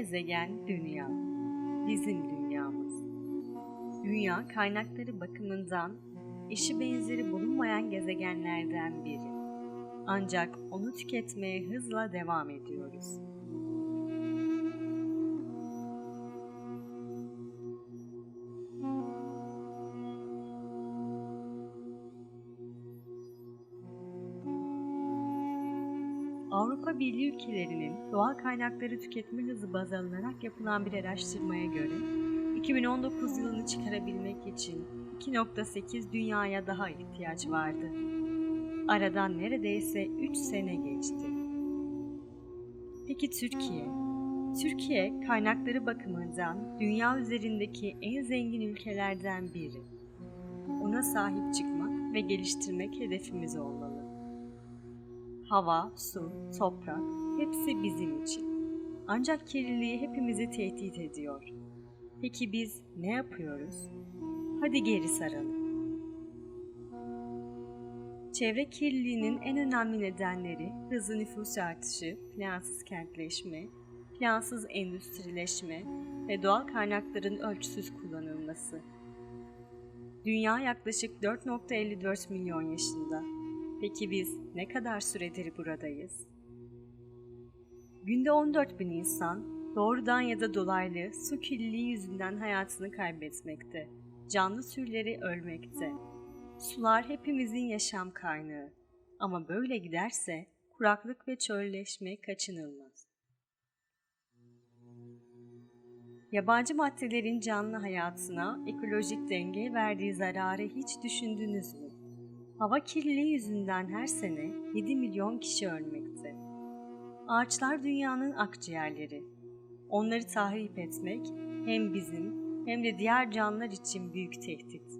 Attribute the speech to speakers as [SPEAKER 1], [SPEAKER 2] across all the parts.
[SPEAKER 1] gezegen dünya. Bizim dünyamız. Dünya kaynakları bakımından eşi benzeri bulunmayan gezegenlerden biri. Ancak onu tüketmeye hızla devam ediyoruz. Avrupa Birliği ülkelerinin doğal kaynakları tüketme hızı baz alınarak yapılan bir araştırmaya göre 2019 yılını çıkarabilmek için 2.8 dünyaya daha ihtiyaç vardı. Aradan neredeyse 3 sene geçti. Peki Türkiye? Türkiye kaynakları bakımından dünya üzerindeki en zengin ülkelerden biri. Ona sahip çıkmak ve geliştirmek hedefimiz olmalı. Hava, su, toprak hepsi bizim için. Ancak kirliliği hepimizi tehdit ediyor. Peki biz ne yapıyoruz? Hadi geri saralım. Çevre kirliliğinin en önemli nedenleri hızlı nüfus artışı, plansız kentleşme, plansız endüstrileşme ve doğal kaynakların ölçüsüz kullanılması. Dünya yaklaşık 4.54 milyon yaşında. Peki biz ne kadar süredir buradayız? Günde 14 bin insan doğrudan ya da dolaylı su kirliliği yüzünden hayatını kaybetmekte. Canlı türleri ölmekte. Sular hepimizin yaşam kaynağı. Ama böyle giderse kuraklık ve çölleşme kaçınılmaz. Yabancı maddelerin canlı hayatına ekolojik denge verdiği zararı hiç düşündünüz mü? Hava kirliliği yüzünden her sene 7 milyon kişi ölmekte. Ağaçlar dünyanın akciğerleri. Onları tahrip etmek hem bizim hem de diğer canlılar için büyük tehdit.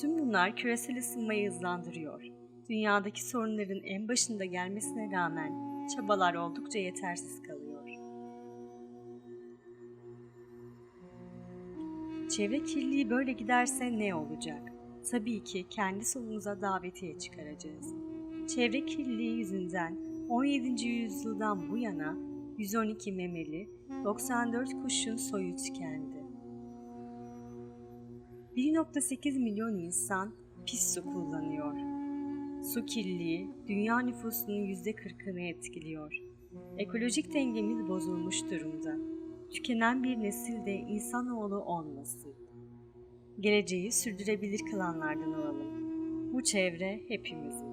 [SPEAKER 1] Tüm bunlar küresel ısınmayı hızlandırıyor. Dünyadaki sorunların en başında gelmesine rağmen çabalar oldukça yetersiz kalıyor. Çevre kirliliği böyle giderse ne olacak? Tabii ki kendi sonumuza davetiye çıkaracağız. Çevre kirliliği yüzünden 17. yüzyıldan bu yana 112 memeli, 94 kuşun soyu tükendi. 1.8 milyon insan pis su kullanıyor. Su kirliliği dünya nüfusunun %40'ını etkiliyor. Ekolojik dengemiz bozulmuş durumda. Tükenen bir nesil de insanoğlu olmasın. Geleceği sürdürebilir kılanlardan olalım. Bu çevre hepimizin.